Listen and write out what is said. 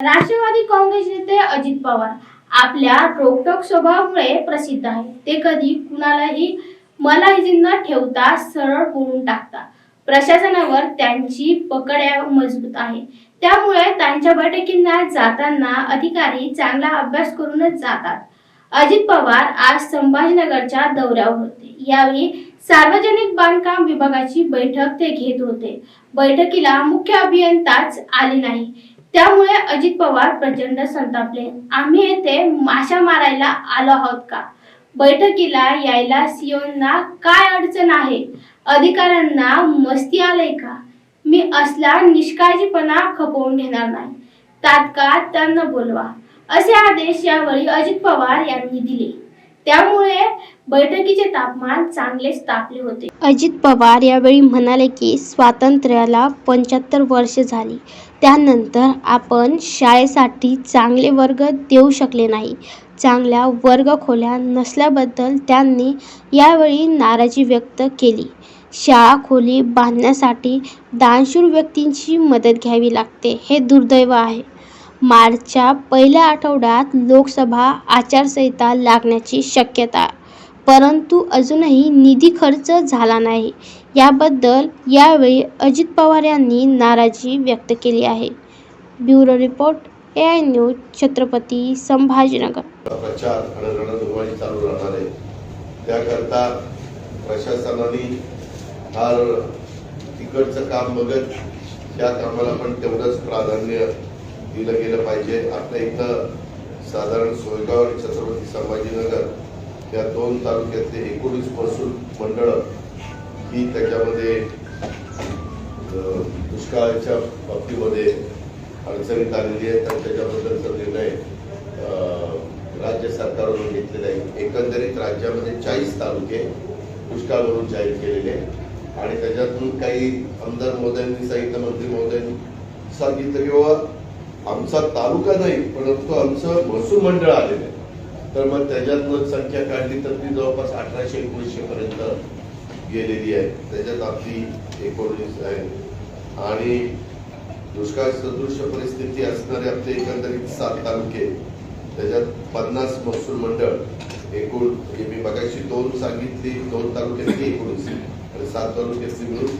राष्ट्रवादी काँग्रेस नेते अजित पवार आपल्या रोकटोक स्वभावामुळे प्रसिद्ध आहे ते कधी कुणालाही मलाही न ठेवता सरळ बोलून टाकता प्रशासनावर त्यांची पकड मजबूत आहे. त्यामुळे त्यांच्या बैठकींना जाताना अधिकारी चांगला अभ्यास करूनच जातात. अजित पवार आज संभाजीनगरच्या दौऱ्यावर होते. यावेळी सार्वजनिक बांधकाम विभागाची बैठक ते घेत होते. बैठकीला मुख्य अभियंताच आले नाही. त्यामुळे अजित पवार प्रचंड संतापले. आम्ही येथे माशा मारायला आलो आहोत का? बैठकीला यायला सीओना काय अडचण आहे? अधिकाऱ्यांना मस्ती आलंय का? मी असला निष्काळजीपणा खपवून घेणार नाही. तात्काळ त्यांना बोलवा. असे आदेश यावेळी अजित पवार यांनी दिले. त्यामुळे बैठकीचे तापमान चांगलेच तापले होते. अजित पवार यावेळी म्हणाले की स्वातंत्र्याला पंच्याहत्तर वर्ष झाली. त्यानंतर आपण शाळेसाठी चांगले वर्ग देऊ शकले नाही. चांगल्या वर्गखोल्या नसल्याबद्दल त्यांनी यावेळी नाराजी व्यक्त केली. शाळा खोली बांधण्यासाठी दानशूर व्यक्तींची मदत घ्यावी लागते हे दुर्दैव आहे. मार्चच्या पहिल्या आठवड्यात लोकसभा आचारसंहिता लागण्याची शक्यता परंतु अजूनही निधी खर्च झाला नाही. याबद्दल यावेळी अजित पवार यांनी नाराजी व्यक्त केली आहे. Bureau report A I news Chhatrapati Sambhajinagar. प्रचार चालू राहणार आहे. त्याकरता प्रशासनाने फार तिकडचं काम बघत त्या कामाला पण तेवढंच प्राधान्य दिलं गेलं पाहिजे. आपल्या इथं साधारण सोयगाव आणि छत्रपती संभाजीनगर या दोन तालुक्यातले एकोणीस महसूल मंडळं ही त्याच्यामध्ये दुष्काळाच्या बाबतीमध्ये अडचणीत आलेली आहे तर त्याच्याबद्दलचा निर्णय राज्य सरकारवरून घेतलेला आहे. एकंदरीत राज्यामध्ये चाळीस तालुके दुष्काळवरून जाहीर केलेले आहे आणि त्याच्यातून काही आमदार महोदयांनी सांगितलं मंत्री महोदयांनी सांगितलं की बाबा आमचा तालुका नाही परंतु आमचं महसूल मंडळ आलेलं आहे. तर मग त्याच्यातनं संख्या काढली तर ती जवळपास अठराशे एकोणीसशे पर्यंत गेलेली आहे. त्याच्यात आपली एकोणीस आहे. आणि दुष्काळ सदृश परिस्थिती असणारे आपले एकंदरीत सात तालुके. त्याच्यात पन्नास महसूल मंडळ एकूण मी बघायची दोन सांगितली दोन तालुक्यातली एकोणीस. आणि सात तालुक्यातली मिळून